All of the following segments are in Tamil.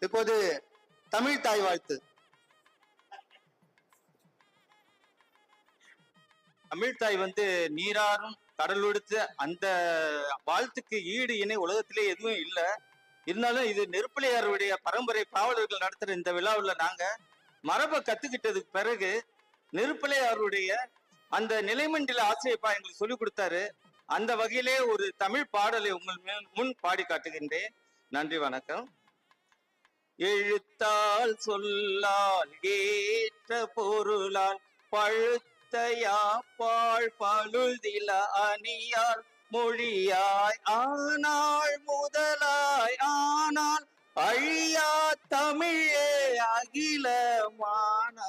இப்போது தமிழ் தாய் வாழ்த்து. தமிழ் தாய் வந்து நீராறும் கடலொடுத்த அந்த வாழ்த்துக்கு ஈடு இணை உலகத்திலே எதுவும் இல்லை. இருந்தாலும் இது நெருப்பிலையாருடைய பரம்பரை பாவலர்கள் நடத்துற இந்த விழாவில் நாங்க மரபை கத்துக்கிட்டதுக்கு பிறகு நெருப்பிலையாருடைய அந்த நிலைமண்டில ஆசிரியப்பா எங்களுக்கு சொல்லி கொடுத்தாரு. அந்த வகையிலே ஒரு தமிழ் பாடலை உங்கள் மேல் முன் பாடி காட்டுகின்றேன். நன்றி வணக்கம். எழுத்தால் சொல்லால் ஏற்ற பொருளால் பழுத்த யாப்பாள் பழுதில அணியால் மொழியாய் ஆனால் முதலாய் ஆனால் அழியா தமிழே அகிலமானாள்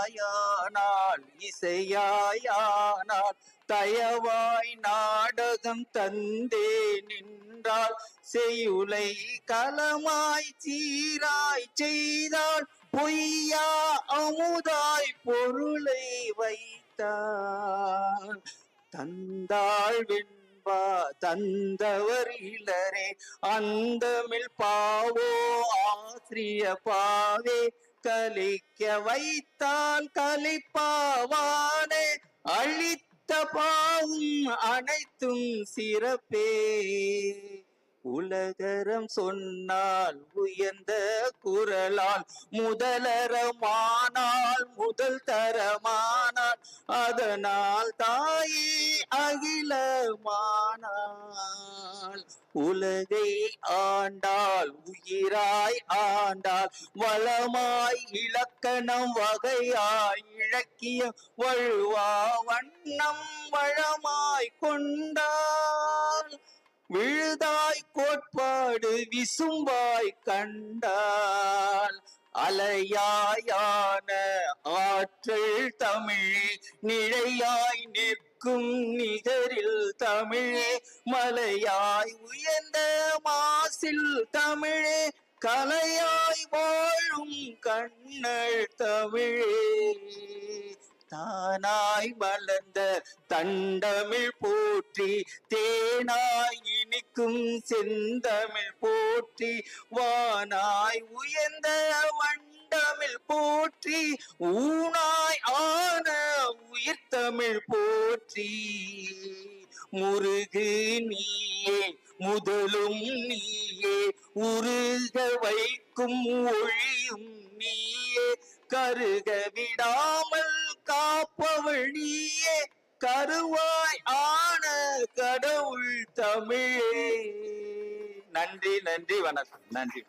இயலாயானால் இசையாயானால் தயவாய் நாடகம் தந்தே நின்றால் செய்யுலை களமாய் சீராய் செய்தாள் பொய்யா அமுதாய் பொருளை வைத்தாள். தந்தாள் வெண்பா தந்தவர் இளரே அந்தமிழ் பாவோ ஆசிரிய பாவே கலிக்க வைத்தால் கலிப்பாவானே அழித்த பாவும் அனைத்தும் சிறப்பே. உலகரம் சொன்னால் உயர்ந்த குரலால் முதலரமானால் முதல் தரமானால் அதனால் தாயே அகிலமானால். உலகை ஆண்டால் உயிராய் ஆண்டால் வளமாய் இலக்கணம் வகையாய் இலக்கியம் வழுவா வண்ணம் வளமாய் கொண்டால் விழுதாய் படு விசும்பாய் கண்டால் அலையாயான ஆற்றல் தமிழே நிழையாய் நிற்கும் நிகரில் தமிழே மலையாய் உயர்ந்த மாசில் தமிழே கலையாய் வாழும் கண்ணள் தமிழே. தானாய் வளர்ந்த தண்டமிழ் போற்றி தேனாய் இனிக்கும் செந்தமிழ் போற்றி வானாய் உயர்ந்த வண்டமிழ் போற்றி ஊனாய் ஆன உயிர்த்தமிழ் போற்றி. முருகு நீயே முதலும் நீயே உருக வைக்கும் ஒழியும் நீயே கருக விடாமல் காப்பவள் நீயே கருவாய் ஆன கடவுள் தமிழே. நன்றி நன்றி வணக்கம். நன்றி.